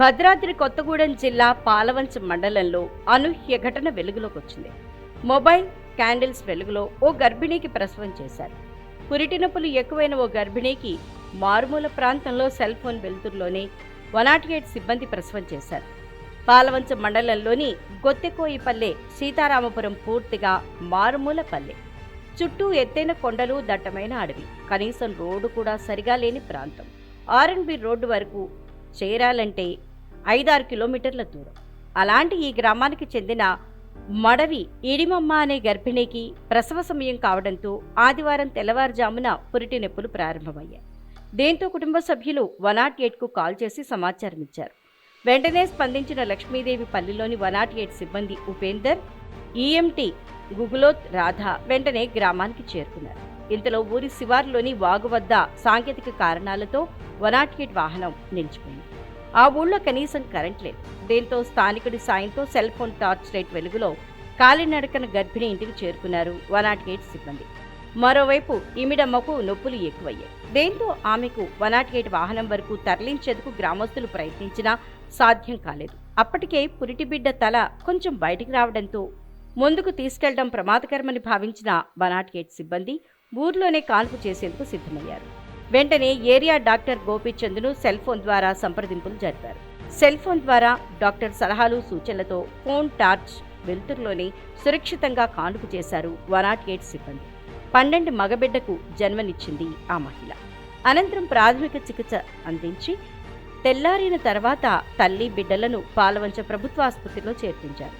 భద్రాద్రి కొత్తగూడెం జిల్లా పాలవంచ మండలంలో అనూహ్య ఘటన వెలుగులోకి వచ్చింది. మొబైల్ క్యాండిల్స్ వెలుగులో ఓ గర్భిణీకి ప్రసవం చేశారు. పురిటి నొప్పులు ఎక్కువైన ఓ గర్భిణీకి మారుమూల ప్రాంతంలో సెల్ ఫోన్ వెలుతురులోనే ఎయిట్ సిబ్బంది ప్రసవం చేశారు. పాలవంచ మండలంలోని గొత్తెకోయిపల్లె సీతారామపురం పూర్తిగా మారుమూల పల్లె. చుట్టూ ఎత్తైన కొండలు దట్టమైన అడవి. కనీసం రోడ్డు కూడా సరిగా లేని ప్రాంతం. ఆర్ఎన్బి రోడ్డు వరకు చేరాలంటే ఐదారు కిలోమీటర్ల దూరం. అలాంటి ఈ గ్రామానికి చెందిన మడవి ఇడిమమ్మ అనే గర్భిణికి ప్రసవ సమయం కావడంతో ఆదివారం తెల్లవారుజామున పురిటి నొప్పులు ప్రారంభమయ్యాయి. దీంతో కుటుంబ సభ్యులు వన్ నాట్ ఎయిట్కు కాల్ చేసి సమాచారం ఇచ్చారు. వెంటనే స్పందించిన లక్ష్మీదేవి పల్లిలోని వన్ నాట్ ఎయిట్ సిబ్బంది ఉపేందర్ ఈఎంటీ గుగులోత్ రాధ వెంటనే గ్రామానికి చేరుకున్నారు. ఇంతలో ఊరి శివార్లోని వాగు వద్ద సాంకేతిక కారణాలతో వన్ నాట్ ఎయిట్ వాహనం నిలిచిపోయింది. ఆ ఊళ్ళో కనీసం కరెంట్ లేదు. దీంతో స్థానికుడి సాయంతో సెల్ ఫోన్ టార్చ్ లైట్ వెలుగులో కాలినడకన గర్భిణి ఇంటికి చేరుకున్నారు వన్ నాట్ ఎయిట్ సిబ్బంది. మరోవైపు ఈమిడమ్మకు నొప్పులు ఎక్కువయ్యాయి. దీంతో ఆమెకు వన్ నాట్ ఎయిట్ వాహనం వరకు తరలించేందుకు గ్రామస్తులు ప్రయత్నించినా సాధ్యం కాలేదు. అప్పటికే పురిటి బిడ్డ తల కొంచెం బయటికి రావడంతో ముందుకు తీసుకెళ్ళడం ప్రమాదకరమని భావించిన వన్ నాట్ ఎయిట్ సిబ్బంది ఊర్లోనే కాన్పు చేసేందుకు సిద్ధమయ్యారు. వెంటనే ఏరియా డాక్టర్ గోపీచంద్ను సెల్ ఫోన్ ద్వారా సంప్రదింపులు జరిపారు. సెల్ ఫోన్ ద్వారా డాక్టర్ సలహాలు సూచనలతో ఫోన్ టార్చ్ వెలుతురులోనే సురక్షితంగా కానుపు చేశారు వన్ నాట్ ఎయిట్ సిబ్బంది. పన్నెండు మగబిడ్డకు జన్మనిచ్చింది ఆ మహిళ. అనంతరం ప్రాథమిక చికిత్స అందించి తెల్లారిన తర్వాత తల్లి బిడ్డలను పాలవంచ ప్రభుత్వ ఆసుపత్రిలో చేర్పించారు.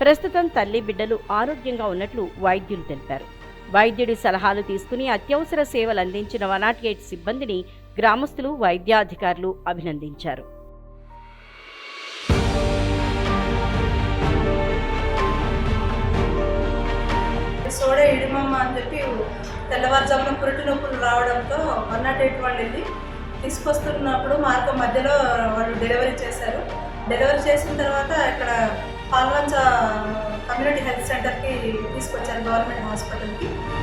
ప్రస్తుతం తల్లి బిడ్డలు ఆరోగ్యంగా ఉన్నట్లు వైద్యులు తెలిపారు. వైద్యుడి సలహాలు తీసుకుని అత్యవసర సేవలు అందించిన వన్ నాట్ ఎయిట్ సిబ్బందిని గ్రామస్తులు వైద్యాధికారులు అభినందించారు. సోడా ఇడిమమ్మ అని చెప్పి తెల్లవారుజామున పురిటి నొప్పులు రావడంతో వన్ నాట్ ఎయిట్ వాళ్ళు వెళ్ళి తీసుకొస్తున్నప్పుడు మార్గం మధ్యలో వాళ్ళు డెలివరీ చేశారు. డెలివరీ చేసిన తర్వాత ఇక్కడ हेल्थ सेंटर की इस गवर्नमेंट हॉस्पिटल की।